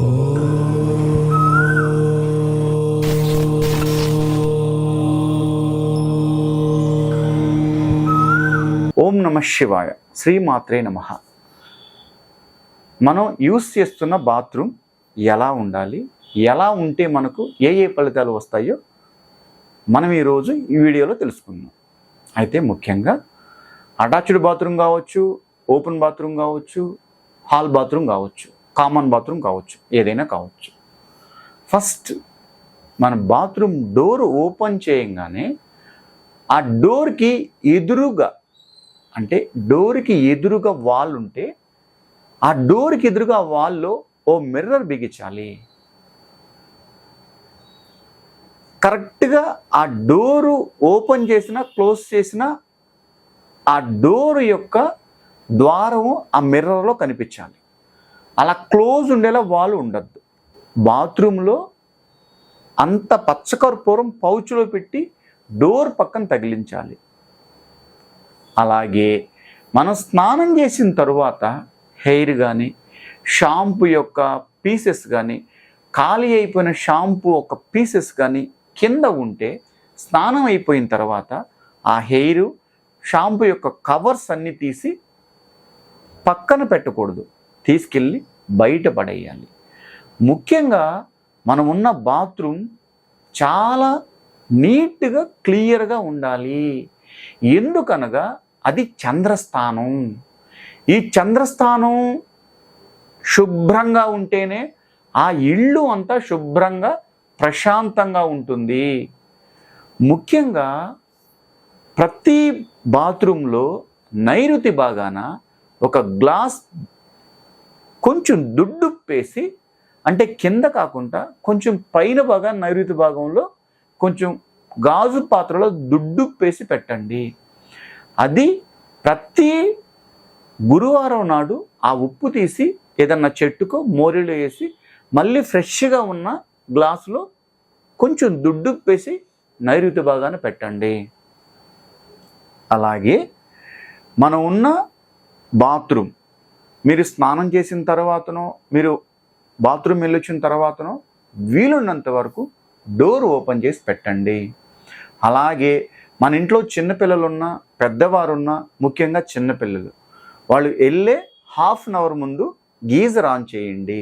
ఓం నమ శివాయ. శ్రీమాత్రే నమ. మనం యూస్ చేస్తున్న బాత్రూమ్ ఎలా ఉండాలి? ఎలా ఉంటే మనకు ఏ ఏ ఫలితాలు వస్తాయో మనం ఈరోజు ఈ వీడియోలో తెలుసుకుందాం. అయితే ముఖ్యంగా అటాచ్డ్ బాత్రూమ్ కావచ్చు ఓపెన్ బాత్రూమ్ కావచ్చు హాల్ బాత్రూమ్ కావచ్చు. కామన్ బాత్రూమ్ కావచ్చు ఏదైనా కావచ్చు. ఫస్ట్ మన బాత్రూమ్ డోర్ ఓపెన్ చేయంగానే ఆ డోర్కి ఎదురుగా అంటే డోర్కి ఎదురుగా వాల్ ఉంటే ఆ డోర్కి ఎదురుగా వాల్లో ఓ మిర్రర్ బిగించాలి. కరెక్ట్గా ఆ డోరు ఓపెన్ చేసిన క్లోజ్ చేసిన ఆ డోర్ యొక్క ద్వారము ఆ మిర్రర్లో కనిపించాలి. అలా క్లోజ్ ఉండేలా వాల్ ఉండద్దు. బాత్రూంలో అంత పచ్చకర్పూరం పౌచ్లో పెట్టి డోర్ పక్కన తగిలించాలి. అలాగే మనం స్నానం చేసిన తరువాత హెయిర్ కానీ షాంపూ యొక్క పీసెస్ కానీ ఖాళీ అయిపోయిన షాంపూ ఒక పీసెస్ కానీ కింద ఉంటే స్నానం అయిపోయిన తర్వాత ఆ హెయిర్ షాంపూ యొక్క కవర్స్ అన్నీ తీసి పక్కన పెట్టకూడదు. తీసుకెళ్ళి బయట పడేయాలి. ముఖ్యంగా మనం ఉన్న బాత్రూమ్ చాలా నీట్గా క్లియర్గా ఉండాలి. ఎందుకనగా అది చంద్రస్థానం. ఈ చంద్రస్థానం శుభ్రంగా ఉంటేనే ఆ ఇల్లు అంతా శుభ్రంగా ప్రశాంతంగా ఉంటుంది. ముఖ్యంగా ప్రతి బాత్రూంలో నైరుతి భాగాన ఒక గ్లాస్ కొంచెం దుడ్డుప్పేసి అంటే కింద కాకుండా కొంచెం పైన భాగం నైరుతి భాగంలో కొంచెం గాజు పాత్రలో దుడ్డుప్పేసి పెట్టండి. అది ప్రతి గురువారం నాడు ఆ ఉప్పు తీసి ఏదన్నా చెట్టుకో మోరీలో వేసి మళ్ళీ ఫ్రెష్గా ఉన్న గ్లాసులో కొంచెం దుడ్డు నైరుతి భాగాన పెట్టండి. అలాగే మనం ఉన్న బాత్రూమ్ మీరు స్నానం చేసిన తర్వాతనో మీరు బాత్రూమ్ వెళ్ళొచ్చిన తర్వాతనో వీలున్నంత వరకు డోర్ ఓపెన్ చేసి పెట్టండి. అలాగే మన ఇంట్లో చిన్నపిల్లలున్నా పెద్దవారున్నా ముఖ్యంగా చిన్నపిల్లలు వాళ్ళు వెళ్ళే హాఫ్ అన్ అవర్ ముందు గీజర్ ఆన్ చేయండి.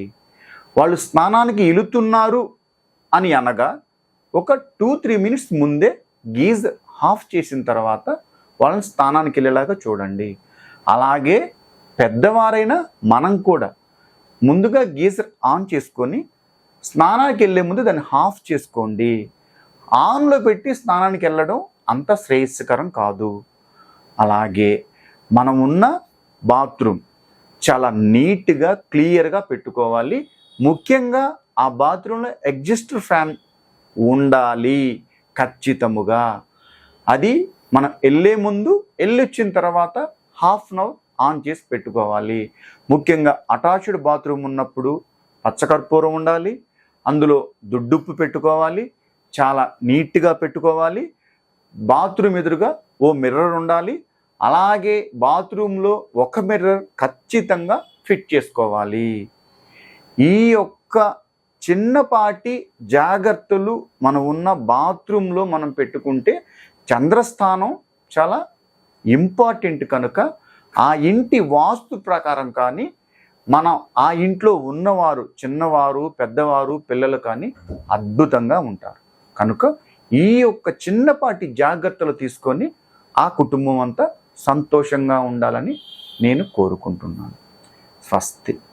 వాళ్ళు స్నానానికి ఇలుతున్నారు అని అనగా ఒక టూ త్రీ మినిట్స్ ముందే గీజర్ ఆఫ్ చేసిన తర్వాత వాళ్ళని స్నానానికి వెళ్ళేలాగా చూడండి. అలాగే పెద్దవారైనా మనం కూడా ముందుగా గీజర్ ఆన్ చేసుకొని స్నానానికి వెళ్ళే ముందు దాన్ని ఆఫ్ చేసుకోండి. ఆన్లో పెట్టి స్నానానికి వెళ్ళడం అంత శ్రేయస్కరం కాదు. అలాగే మనం ఉన్న బాత్రూమ్ చాలా నీట్గా క్లియర్గా పెట్టుకోవాలి. ముఖ్యంగా ఆ బాత్రూంలో ఎగ్జిస్టర్ ఫ్యాన్ ఉండాలి ఖచ్చితముగా. అది మనం వెళ్ళే ముందు వెళ్ళొచ్చిన తర్వాత హాఫ్ అన్ అవర్ ఆన్ చేసి పెట్టుకోవాలి. ముఖ్యంగా అటాచ్డ్ బాత్రూమ్ ఉన్నప్పుడు పచ్చకర్పూరం ఉండాలి. అందులో దుడ్డుప్పు పెట్టుకోవాలి. చాలా నీట్గా పెట్టుకోవాలి. బాత్రూమ్ ఎదురుగా ఓ మిర్రర్ ఉండాలి. అలాగే బాత్రూంలో ఒక మిర్రర్ ఖచ్చితంగా ఫిట్ చేసుకోవాలి. ఈ యొక్క చిన్నపాటి జాగ్రత్తలు మనం ఉన్న బాత్రూంలో మనం పెట్టుకుంటే చంద్రస్థానం చాలా ఇంపార్టెంట్ కనుక ఆ ఇంటి వాస్తు ప్రకారం కానీ మనం ఆ ఇంట్లో ఉన్నవారు చిన్నవారు పెద్దవారు పిల్లలు కానీ అద్భుతంగా ఉంటారు. కనుక ఈ యొక్క చిన్నపాటి జాగ్రత్తలు తీసుకొని ఆ కుటుంబం అంతా సంతోషంగా ఉండాలని నేను కోరుకుంటున్నాను. స్వస్తి.